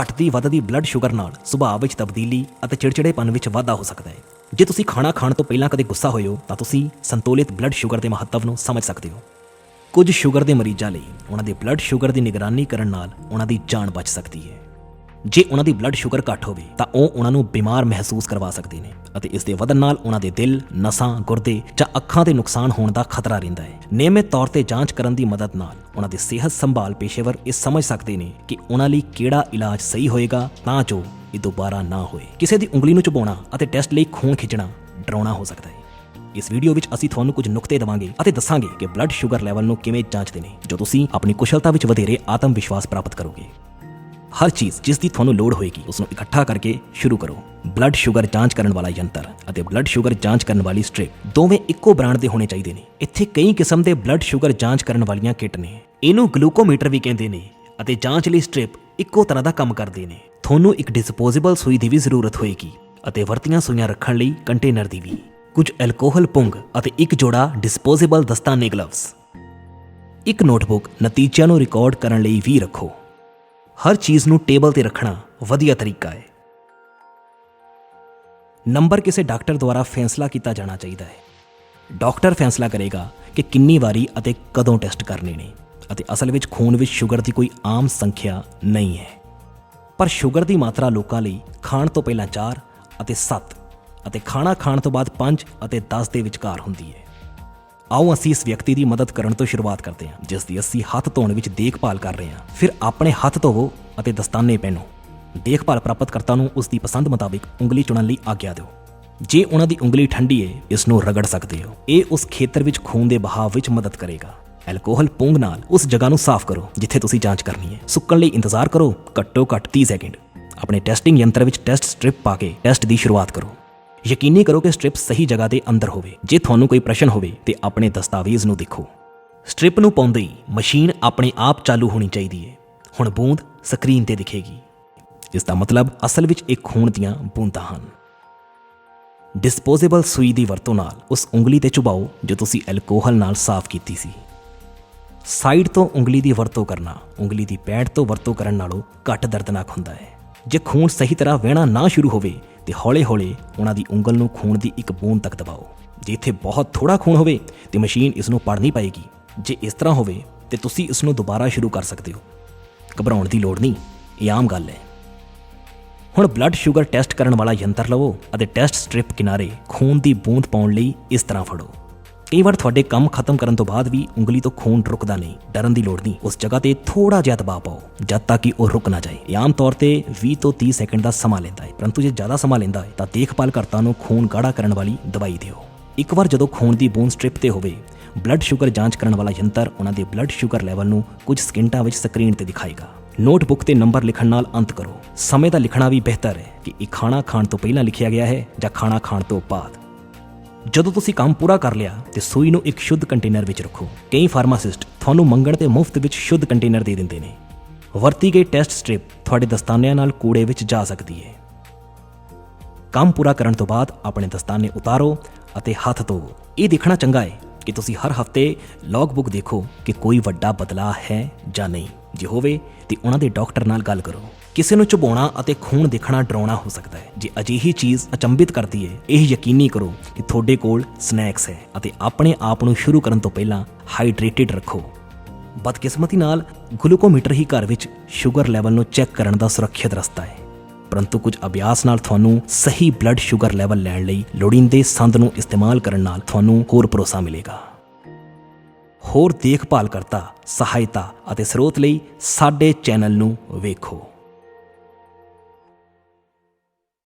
ਘਟਦੀ ਵੱਧਦੀ blood sugar ਨਾਲ ਸੁਭਾਅ ਵਿੱਚ ਤਬਦੀਲੀ ਅਤੇ ਚਿੜਚਿੜੇਪਨ ਵਿੱਚ ਵਾਧਾ ਹੋ ਸਕਦਾ ਹੈ। ਜੇ ਤੁਸੀਂ ਖਾਣਾ ਖਾਣ ਤੋਂ ਪਹਿਲਾਂ ਕਦੇ ਗੁੱਸਾ ਹੋਏ ਹੋ, ਤਾਂ ਤੁਸੀਂ ਸੰਤੁਲਿਤ ਬਲੱਡ ਸ਼ੂਗਰ ਦੇ ਮਹੱਤਵ ਨੂੰ ਸਮਝ ਸਕਦੇ ਹੋ। ਕੁਝ ਸ਼ੂਗਰ ਦੇ ਮਰੀਜ਼ਾਂ ਲਈ ਉਹਨਾਂ ਦੇ ਬਲੱਡ ਸ਼ੂਗਰ ਦੀ ਨਿਗਰਾਨੀ ਕਰਨ ਨਾਲ ਉਹਨਾਂ ਦੀ ਜਾਨ ਬਚ ਸਕਦੀ ਹੈ। ਜੇ ਉਹਨਾਂ ਦੀ ਬਲੱਡ ਸ਼ੂਗਰ ਘੱਟ ਹੋਵੇ ਤਾਂ ਉਹ ਉਹਨਾਂ ਨੂੰ ਬਿਮਾਰ ਮਹਿਸੂਸ ਕਰਵਾ ਸਕਦੇ ਨੇ ਅਤੇ ਇਸ ਦੇ ਵਧਣ ਨਾਲ ਉਹਨਾਂ ਦੇ ਦਿਲ, ਨਸਾਂ, ਗੁਰਦੇ ਜਾਂ ਅੱਖਾਂ ਦੇ ਨੁਕਸਾਨ ਹੋਣ ਦਾ ਖਤਰਾ ਰਹਿੰਦਾ ਹੈ। ਨਿਯਮਿਤ ਤੌਰ ਤੇ ਜਾਂਚ ਕਰਨ ਦੀ ਮਦਦ ਨਾਲ ਉਹਨਾਂ ਦੇ ਸਿਹਤ ਸੰਭਾਲ ਪੇਸ਼ੇਵਰ ਇਹ ਸਮਝ ਸਕਦੇ ਨੇ ਕਿ ਉਹਨਾਂ ਲਈ ਕਿਹੜਾ ਇਲਾਜ ਸਹੀ ਹੋਏਗਾ ਤਾਂ ਜੋ ਇਹ ਦੁਬਾਰਾ ਨਾ ਹੋਏ। ਕਿਸੇ ਦੀ ਉਂਗਲੀ ਨੂੰ ਚਬਾਉਣਾ ਅਤੇ ਟੈਸਟ ਲਈ ਖੂਨ ਖਿੱਚਣਾ ਡਰਾਉਣਾ ਹੋ ਸਕਦਾ ਹੈ। ਇਸ ਵੀਡੀਓ ਵਿੱਚ ਅਸੀਂ ਤੁਹਾਨੂੰ ਕੁਝ ਨੁਕਤੇ ਦਵਾਂਗੇ ਅਤੇ ਦੱਸਾਂਗੇ ਕਿ ਬਲੱਡ ਸ਼ੂਗਰ ਲੈਵਲ ਨੂੰ ਕਿਵੇਂ ਜਾਂਚਦੇ ਨੇ ਜੋ ਤੁਸੀਂ ਆਪਣੀ ਕੁਸ਼ਲਤਾ ਵਿੱਚ ਵਧੇਰੇ ਆਤਮ ਵਿਸ਼ਵਾਸ ਪ੍ਰਾਪਤ ਕਰੋਗੇ। ਹਰ ਚੀਜ਼ ਜਿਸ ਦੀ ਤੁਹਾਨੂੰ ਲੋੜ ਹੋਏਗੀ ਉਸ ਨੂੰ ਇਕੱਠਾ ਕਰਕੇ ਸ਼ੁਰੂ ਕਰੋ। ਬਲੱਡ ਸ਼ੂਗਰ ਜਾਂਚ ਕਰਨ ਵਾਲਾ ਯੰਤਰ ਅਤੇ ਬਲੱਡ ਸ਼ੂਗਰ ਜਾਂਚ ਕਰਨ ਵਾਲੀ ਸਟ੍ਰਿਪ ਦੋਵੇਂ ਇੱਕੋ ਬ੍ਰਾਂਡ ਦੇ ਹੋਣੇ ਚਾਹੀਦੇ ਨੇ। ਇੱਥੇ ਕਈ ਕਿਸਮ ਦੇ ਬਲੱਡ ਸ਼ੂਗਰ ਜਾਂਚ ਕਰਨ ਵਾਲੀਆਂ ਕਿੱਟ ਨੇ। ਇਹਨੂੰ ਗਲੂਕੋਮੀਟਰ ਵੀ ਕਹਿੰਦੇ ਨੇ ਅਤੇ ਜਾਂਚ ਲਈ ਸਟ੍ਰਿਪ ਇੱਕੋ ਤਰ੍ਹਾਂ ਦਾ ਕੰਮ ਕਰਦੇ ਨੇ। ਤੁਹਾਨੂੰ ਇੱਕ ਡਿਸਪੋਜ਼ੇਬਲ ਸੂਈ ਦੀ ਵੀ ਜ਼ਰੂਰਤ ਹੋਏਗੀ ਅਤੇ ਵਰਤੀਆਂ ਸੂਈਆਂ ਰੱਖਣ ਲਈ ਕੰਟੇਨਰ ਦੀ ਵੀ। ਕੁਝ ਐਲਕੋਹਲ ਪੁੰਗ ਅਤੇ ਇੱਕ ਜੋੜਾ ਡਿਸਪੋਜ਼ੇਬਲ ਦਸਤਾਨੇ ਗਲਵਸ। ਇੱਕ ਨੋਟਬੁੱਕ ਨਤੀਜਿਆਂ ਨੂੰ ਰਿਕਾਰਡ ਕਰਨ ਲਈ ਵੀ ਰੱਖੋ। ਹਰ ਚੀਜ਼ ਨੂੰ ਟੇਬਲ ਤੇ ਰੱਖਣਾ ਵਧੀਆ ਤਰੀਕਾ ਹੈ। ਨੰਬਰ ਕਿਸੇ ਡਾਕਟਰ ਦੁਆਰਾ ਫੈਸਲਾ ਕੀਤਾ ਜਾਣਾ ਚਾਹੀਦਾ ਹੈ। ਡਾਕਟਰ ਫੈਸਲਾ ਕਰੇਗਾ ਕਿ ਕਿੰਨੀ ਵਾਰੀ ਅਤੇ ਕਦੋਂ ਟੈਸਟ ਕਰਨੇ ਨੇ ਅਤੇ ਅਸਲ ਵਿੱਚ ਖੂਨ ਵਿੱਚ ਸ਼ੂਗਰ ਦੀ ਕੋਈ ਆਮ ਸੰਖਿਆ ਨਹੀਂ ਹੈ। ਪਰ ਸ਼ੂਗਰ ਦੀ ਮਾਤਰਾ ਲੋਕਾਂ ਲਈ ਖਾਣ ਤੋਂ ਪਹਿਲਾਂ 4 ਅਤੇ 7 ਅਤੇ ਖਾਣਾ ਖਾਣ ਤੋਂ ਬਾਅਦ 5 ਅਤੇ 10 ਦੇ ਵਿਚਕਾਰ ਹੁੰਦੀ ਹੈ। ਆਓ ਅਸੀਂ ਇਸ ਵਿਅਕਤੀ ਦੀ ਮਦਦ ਕਰਨ ਤੋਂ ਸ਼ੁਰੂਆਤ ਕਰਦੇ ਹਾਂ, ਜਿਸ ਦੀ ਅਸੀਂ ਹੱਥ ਧੋਣ ਵਿੱਚ ਦੇਖਭਾਲ ਕਰ ਰਹੇ ਹਾਂ। ਫਿਰ ਆਪਣੇ ਹੱਥ ਧੋਵੋ ਅਤੇ ਦਸਤਾਨੇ ਪਹਿਨੋ। ਦੇਖਭਾਲ ਪ੍ਰਾਪਤਕਰਤਾ ਨੂੰ ਉਸ ਦੀ ਪਸੰਦ ਮੁਤਾਬਿਕ ਉਂਗਲੀ ਚੁਣਨ ਲਈ ਆਗਿਆ ਦਿਓ। ਜੇ ਉਹਨਾਂ ਦੀ ਉਂਗਲੀ ਠੰਡੀ ਹੈ ਇਸ ਨੂੰ ਰਗੜ ਸਕਦੇ ਹੋ। ਇਹ ਉਸ ਖੇਤਰ ਵਿੱਚ ਖੂਨ ਦੇ ਬਹਾਅ ਵਿੱਚ ਮਦਦ ਕਰੇਗਾ। ਐਲਕੋਹਲ ਪੂੰਗ ਨਾਲ ਉਸ ਜਗ੍ਹਾ ਨੂੰ ਸਾਫ਼ ਕਰੋ, ਜਿੱਥੇ ਤੁਸੀਂ ਜਾਂਚ ਕਰਨੀ ਹੈ ਸੁੱਕਣ ਲਈ ਇੰਤਜ਼ਾਰ ਕਰੋ, ਘੱਟੋ ਘੱਟ 30 ਸੈਕਿੰਡ। ਆਪਣੇ ਟੈਸਟਿੰਗ ਯੰਤਰ ਵਿੱਚ ਟੈਸਟ ਸਟ੍ਰਿਪ ਪਾ ਕੇ ਟੈਸਟ ਦੀ ਸ਼ੁਰੂਆਤ ਕਰੋ। ਯਕੀਨੀ ਕਰੋ ਕਿ ਸਟ੍ਰਿਪ ਸਹੀ ਜਗ੍ਹਾ ਦੇ ਅੰਦਰ ਹੋਵੇ। ਜੇ ਤੁਹਾਨੂੰ ਕੋਈ ਪ੍ਰਸ਼ਨ ਹੋਵੇ, ਤੇ ਆਪਣੇ ਦਸਤਾਵੇਜ਼ ਨੂੰ ਦੇਖੋ। ਸਟ੍ਰਿਪ ਨੂੰ ਪਾਉਂਦੇ ਹੀ ਮਸ਼ੀਨ ਆਪਣੇ ਆਪ ਚਾਲੂ ਹੋਣੀ ਚਾਹੀਦੀ ਹੈ। ਹੁਣ ਬੂੰਦ ਸਕਰੀਨ ਤੇ ਦਿਖੇਗੀ। ਜਿਸ ਦਾ ਮਤਲਬ ਅਸਲ ਵਿੱਚ ਇਹ ਖੂਨ ਦੀਆਂ ਬੂੰਦਾਂ ਹਨ। ਡਿਸਪੋਜ਼ੇਬਲ ਸੂਈ ਦੀ ਵਰਤੋਂ ਨਾਲ ਉਸ ਉਂਗਲੀ ਤੇ ਚੁਬਾਓ ਜੋ ਤੁਸੀਂ ਐਲਕੋਹਲ ਨਾਲ ਸਾਫ਼ ਕੀਤੀ ਸੀ। ਸਾਈਡ ਤੋਂ ਉਂਗਲੀ ਦੀ ਵਰਤੋਂ ਕਰਨਾ, ਉਂਗਲੀ ਦੀ ਪੈਡ ਤੋਂ ਵਰਤੋਂ ਕਰਨ ਨਾਲੋਂ ਘੱਟ ਦਰਦਨਾਕ ਹੁੰਦਾ ਹੈ। ਜੇ ਖੂਨ ਸਹੀ ਤਰ੍ਹਾਂ ਵਹਿਣਾ ਨਾ ਸ਼ੁਰੂ ਹੋਵੇ ਤੇ ਹੌਲੇ-ਹੌਲੇ ਉਹਨਾਂ ਦੀ ਉਂਗਲ ਨੂੰ ਖੂਨ ਦੀ ਇੱਕ ਬੂੰਦ ਤੱਕ ਦਬਾਓ। ਜੇ ਇੱਥੇ ਬਹੁਤ ਥੋੜਾ ਖੂਨ ਹੋਵੇ, ਤੇ ਮਸ਼ੀਨ ਇਸ ਨੂੰ ਪੜ ਨਹੀਂ ਪਾਏਗੀ। ਜੇ ਇਸ ਤਰ੍ਹਾਂ ਹੋਵੇ, ਤੇ ਤੁਸੀਂ ਇਸ ਨੂੰ ਦੁਬਾਰਾ ਸ਼ੁਰੂ ਕਰ ਸਕਦੇ ਹੋ। ਘਬਰਾਉਣ ਦੀ ਲੋੜ ਨਹੀਂ, ਇਹ ਆਮ ਗੱਲ ਹੈ। ਹੁਣ ਬਲੱਡ ਸ਼ੂਗਰ ਟੈਸਟ ਕਰਨ ਵਾਲਾ ਯੰਤਰ ਲਵੋ ਅਤੇ ਟੈਸਟ ਸਟ੍ਰਿਪ ਕਿਨਾਰੇ ਖੂਨ ਦੀ ਬੂੰਦ ਪਾਉਣ ਲਈ ਇਸ ਤਰ੍ਹਾਂ ਫੜੋ। ਕਈ ਵਾਰ ਤੁਹਾਡੇ ਕੰਮ ਖਤਮ ਕਰਨ ਤੋਂ ਬਾਅਦ ਵੀ ਉਂਗਲੀ ਤੋਂ ਖੂਨ ਰੁਕਦਾ ਨਹੀਂ, ਡਰਨ ਦੀ ਲੋੜ ਨਹੀਂ। ਉਸ ਜਗ੍ਹਾ ਤੇ ਥੋੜਾ ਜਿਹਾ ਦਬਾਅ ਪਾਓ, ਜਦ ਤੱਕ ਕਿ ਉਹ ਰੁਕ ਨਾ ਜਾਏ। ਇਹ ਆਮ ਤੌਰ ਤੇ 20 ਤੋਂ 30 ਸੈਕਿੰਡ ਦਾ ਸਮਾਂ ਲੈਂਦਾ ਹੈ, ਪਰੰਤੂ ਜੇ ਜ਼ਿਆਦਾ ਸਮਾਂ ਲੈਂਦਾ ਹੈ, ਤਾਂ ਦੇਖਭਾਲ ਕਰਤਾ ਨੂੰ ਖੂਨ ਗਾੜਾ ਕਰਨ ਵਾਲੀ ਦਵਾਈ ਦਿਓ। ਇੱਕ ਵਾਰ ਜਦੋਂ ਖੂਨ ਦੀ ਬੋਨ ਸਟ੍ਰਿਪ ਤੇ ਹੋਵੇ, ਬਲੱਡ ਸ਼ੂਗਰ ਜਾਂਚ ਕਰਨ ਵਾਲਾ ਯੰਤਰ ਉਹਨਾਂ ਦੇ ਬਲੱਡ ਸ਼ੂਗਰ ਲੈਵਲ ਨੂੰ ਕੁਝ ਸਕਿੰਟਾਂ ਵਿੱਚ ਸਕਰੀਨ ਤੇ ਦਿਖਾਏਗਾ। ਨੋਟਬੁੱਕ ਤੇ ਨੰਬਰ ਲਿਖਣ ਨਾਲ ਅੰਤ ਕਰੋ। ਸਮੇਂ ਦਾ ਲਿਖਣਾ ਵੀ ਬਿਹਤਰ ਹੈ ਕਿ ਇਹ ਖਾਣਾ ਖਾਣ ਤੋਂ ਪਹਿਲਾਂ ਲਿਖਿਆ ਗਿਆ ਹੈ ਜਾਂ ਖਾਣਾ ਖਾਣ ਤੋਂ ਬਾਅਦ। ਜਦੋਂ ਤੁਸੀਂ ਕੰਮ ਪੂਰਾ ਕਰ ਲਿਆ ਤੇ ਸੂਈ ਨੂੰ ਇੱਕ ਸ਼ੁੱਧ ਕੰਟੇਨਰ ਵਿੱਚ ਰੱਖੋ। ਕਈ ਫਾਰਮਾਸਿਸਟ ਤੁਹਾਨੂੰ ਮੰਗਣ ਤੇ ਮੁਫਤ ਵਿੱਚ ਸ਼ੁੱਧ ਕੰਟੇਨਰ ਦੇ ਦਿੰਦੇ ਨੇ। ਵਰਤੀ ਗਈ ਟੈਸਟ ਸਟ੍ਰਿਪ ਤੁਹਾਡੇ ਦਸਤਾਨਿਆਂ ਨਾਲ ਕੂੜੇ ਵਿੱਚ ਜਾ ਸਕਦੀ ਹੈ। ਕੰਮ ਪੂਰਾ ਕਰਨ ਤੋਂ ਬਾਅਦ ਆਪਣੇ ਦਸਤਾਨੇ ਉਤਾਰੋ ਅਤੇ ਹੱਥ ਧੋਵੋ। ਇਹ ਦੇਖਣਾ ਚੰਗਾ ਹੈ ਕਿ ਤੁਸੀਂ ਹਰ ਹਫ਼ਤੇ ਲੌਗਬੁੱਕ ਦੇਖੋ ਕਿ ਕੋਈ ਵੱਡਾ ਬਦਲਾਅ ਹੈ ਜਾਂ ਨਹੀਂ। ਜੇ ਹੋਵੇ ਤੇ ਉਹਨਾਂ ਦੇ ਡਾਕਟਰ ਨਾਲ ਗੱਲ ਕਰੋ। ਕਿਸੇ ਨੂੰ ਚੁਬਾਉਣਾ ਅਤੇ ਖੂਨ ਦਿਖਣਾ ਡਰਾਉਣਾ ਹੋ ਸਕਦਾ ਹੈ। ਜੇ ਅਜਿਹੀ ਚੀਜ਼ ਅਚੰਭਿਤ ਕਰਦੀ ਹੈ, ਇਹ ਯਕੀਨੀ ਕਰੋ ਕਿ ਤੁਹਾਡੇ ਕੋਲ ਸਨੈਕਸ ਹੈ ਅਤੇ ਆਪਣੇ ਆਪ ਨੂੰ ਸ਼ੁਰੂ ਕਰਨ ਤੋਂ ਪਹਿਲਾਂ ਹਾਈਡਰੇਟਿਡ ਰੱਖੋ। ਬਦਕਿਸਮਤੀ ਨਾਲ ਗਲੂਕੋਮੀਟਰ ਹੀ ਘਰ ਵਿੱਚ ਸ਼ੂਗਰ ਲੈਵਲ ਨੂੰ ਚੈੱਕ ਕਰਨ ਦਾ ਸੁਰੱਖਿਅਤ ਰਸਤਾ ਹੈ। ਪਰੰਤੂ ਕੁਝ ਅਭਿਆਸ ਨਾਲ ਤੁਹਾਨੂੰ ਸਹੀ ਬਲੱਡ ਸ਼ੂਗਰ ਲੈਵਲ ਲੈਣ ਲਈ ਲੋੜੀਂਦੇ ਸੰਦ ਨੂੰ ਇਸਤੇਮਾਲ ਕਰਨ ਨਾਲ ਤੁਹਾਨੂੰ ਹੋਰ ਭਰੋਸਾ ਮਿਲੇਗਾ। ਹੋਰ ਦੇਖਭਾਲ ਕਰਤਾ, ਸਹਾਇਤਾ ਅਤੇ ਸਰੋਤ ਲਈ ਸਾਡੇ ਚੈਨਲ ਨੂੰ ਵੇਖੋ।